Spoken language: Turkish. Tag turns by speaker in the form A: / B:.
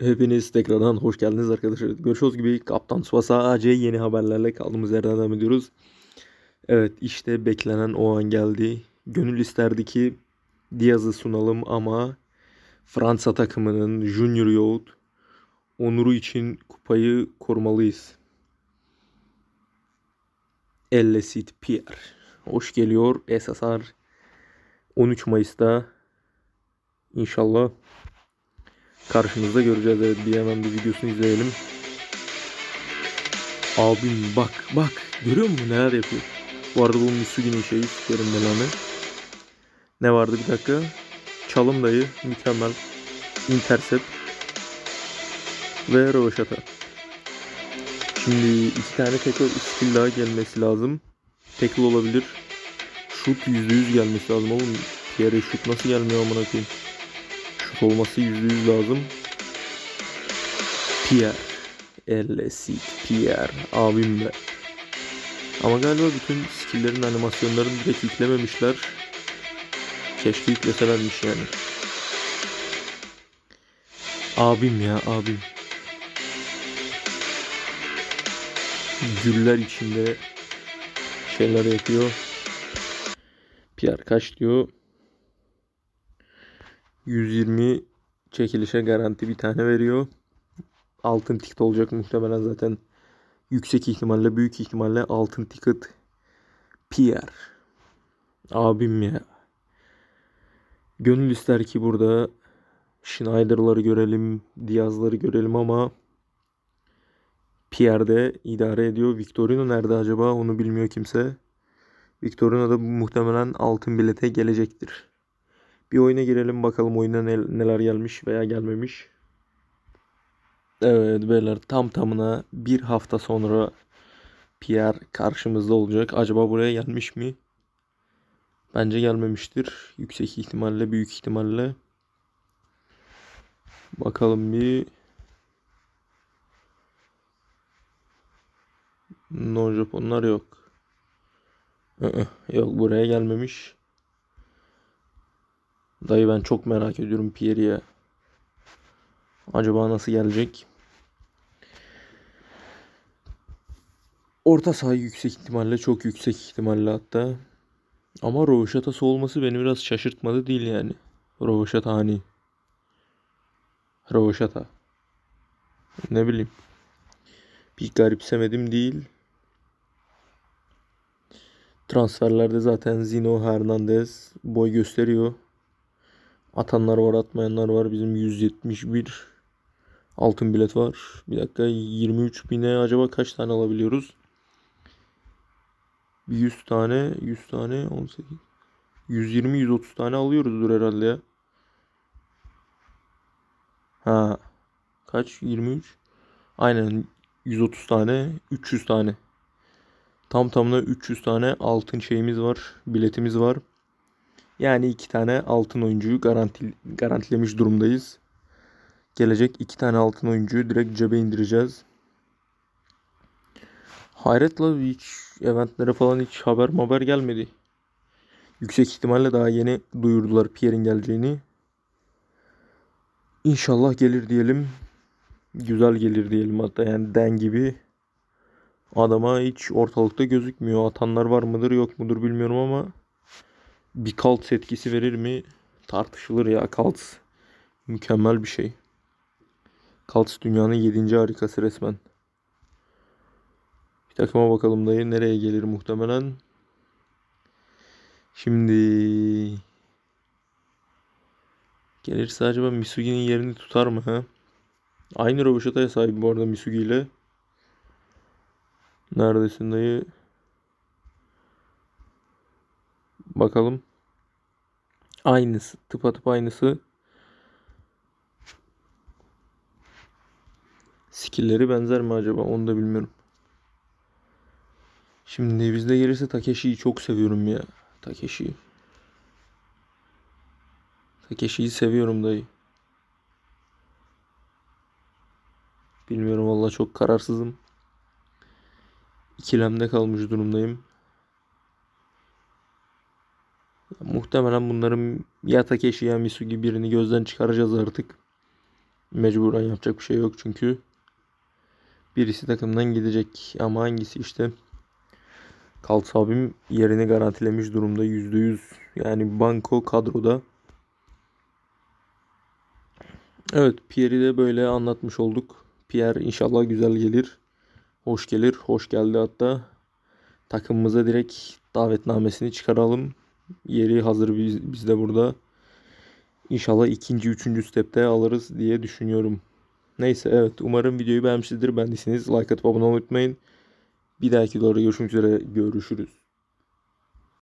A: Hepiniz tekrardan hoş geldiniz arkadaşlar. Görüşürüz gibi Kaptan Tsubasa AC yeni haberlerle kaldığımız yerden devam ediyoruz. Evet işte beklenen o an geldi. Gönül isterdi ki Diaz'ı sunalım ama Fransa takımının Junior Youth onuru için kupayı korumalıyız. Elle Sid Pierre. Hoş geliyor SSR 13 Mayıs'ta inşallah karşımızda göreceğiz. Evet bir hemen bir videosunu izleyelim. Abim bak bak görüyor musun neler yapıyor? Bu arada bu Misugi'nin şeyi sikerim belanı. Ne vardı bir dakika? Çalım dayı mükemmel. Intercept. Ve Rovaşata. Şimdi iki tane tackle skill daha gelmesi lazım. Tackle olabilir. Şut %100 gelmesi lazım oğlum. Pierre şut nasıl gelmiyor amına koyayım. Şut olması %100 lazım. Pierre. LSC Pierre. Abim be. Ama galiba bütün skill'lerin animasyonlarını direkt yüklememişler. Keşke yükleselermiş yani. Abim ya abim. Güller içinde şeyler yapıyor. Pierre kaç diyor? 120 çekilişe garanti bir tane veriyor. Altın ticket olacak muhtemelen zaten. Yüksek ihtimalle, büyük ihtimalle altın ticket. Pierre. Abim ya. Gönül ister ki burada Schneider'ları görelim, Diaz'ları görelim ama Pierre de idare ediyor. Victorino nerede acaba onu bilmiyor kimse. Victorino da muhtemelen altın bilete gelecektir. Bir oyuna girelim bakalım oyuna ne- neler gelmiş veya gelmemiş. Evet beyler tam tamına bir hafta sonra Pierre karşımızda olacak. Acaba buraya gelmiş mi? Bence gelmemiştir. Yüksek ihtimalle, büyük ihtimalle. Bakalım bir. No Japonlar yok. Yok buraya gelmemiş. Dayı ben çok merak ediyorum Pierre'ye. Acaba nasıl gelecek? Orta saha yüksek ihtimalle, çok yüksek ihtimalle hatta. Ama Rovaşata'sı olması beni biraz şaşırtmadı değil yani. Rovaşata hani. Rovaşata. Ne bileyim. Bir garipsemedim değil. Transferlerde zaten Zino Hernandez boy gösteriyor. Atanlar var atmayanlar var. Bizim 171 altın bilet var. Bir dakika 23 bine acaba kaç tane alabiliyoruz? Bir 100 tane 100 tane 18 120 130 tane alıyoruzdur herhalde ya. Ha. Kaç? 23. Aynen 130 tane 300 tane. Tam tamına 300 tane altın şeyimiz var. Biletimiz var. Yani iki tane altın oyuncuyu garanti, garantilemiş durumdayız. Gelecek iki tane altın oyuncuyu direkt cebe indireceğiz. Hayretle hiç eventlere falan hiç haber haber gelmedi. Yüksek ihtimalle daha yeni duyurdular Pierre'in geleceğini. İnşallah gelir diyelim. Güzel gelir diyelim hatta yani den gibi. Adama hiç ortalıkta gözükmüyor. Atanlar var mıdır yok mudur bilmiyorum ama bir kalt etkisi verir mi tartışılır ya kalt. Mükemmel bir şey. Kalt dünyanın 7. harikası resmen. Bir takıma bakalım dayı nereye gelir muhtemelen. Şimdi gelirse acaba Misugi'nin yerini tutar mı ha? Aynı Rovaşata'ya sahip bu arada Misugi ile. Neredesin dayı? Bakalım. Aynısı. Tıpatıp aynısı. Skill'leri benzer mi acaba? Onu da bilmiyorum. Şimdi bizde gelirse Takeshi'yi çok seviyorum ya. Takeshi. Takeshi'yi seviyorum dayı. Bilmiyorum valla çok kararsızım. İkilemde kalmış durumdayım. Ya, muhtemelen bunların ya Takeshi ya Misugi birini gözden çıkaracağız artık. Mecburen yapacak bir şey yok çünkü birisi takımdan gidecek ama hangisi işte Kalts abim yerini garantilemiş durumda %100 yani banko kadroda. Evet Pierre'i de böyle anlatmış olduk. Pierre inşallah güzel gelir. Hoş gelir. Hoş geldi hatta. Takımımıza direkt davetnamesini çıkaralım. Yeri hazır biz, biz de burada. İnşallah ikinci, üçüncü stepte alırız diye düşünüyorum. Neyse evet umarım videoyu beğenmişsinizdir. Beğendiyseniz like atıp abone olmayı unutmayın. Bir dahaki videoda görüşmek üzere. Görüşürüz.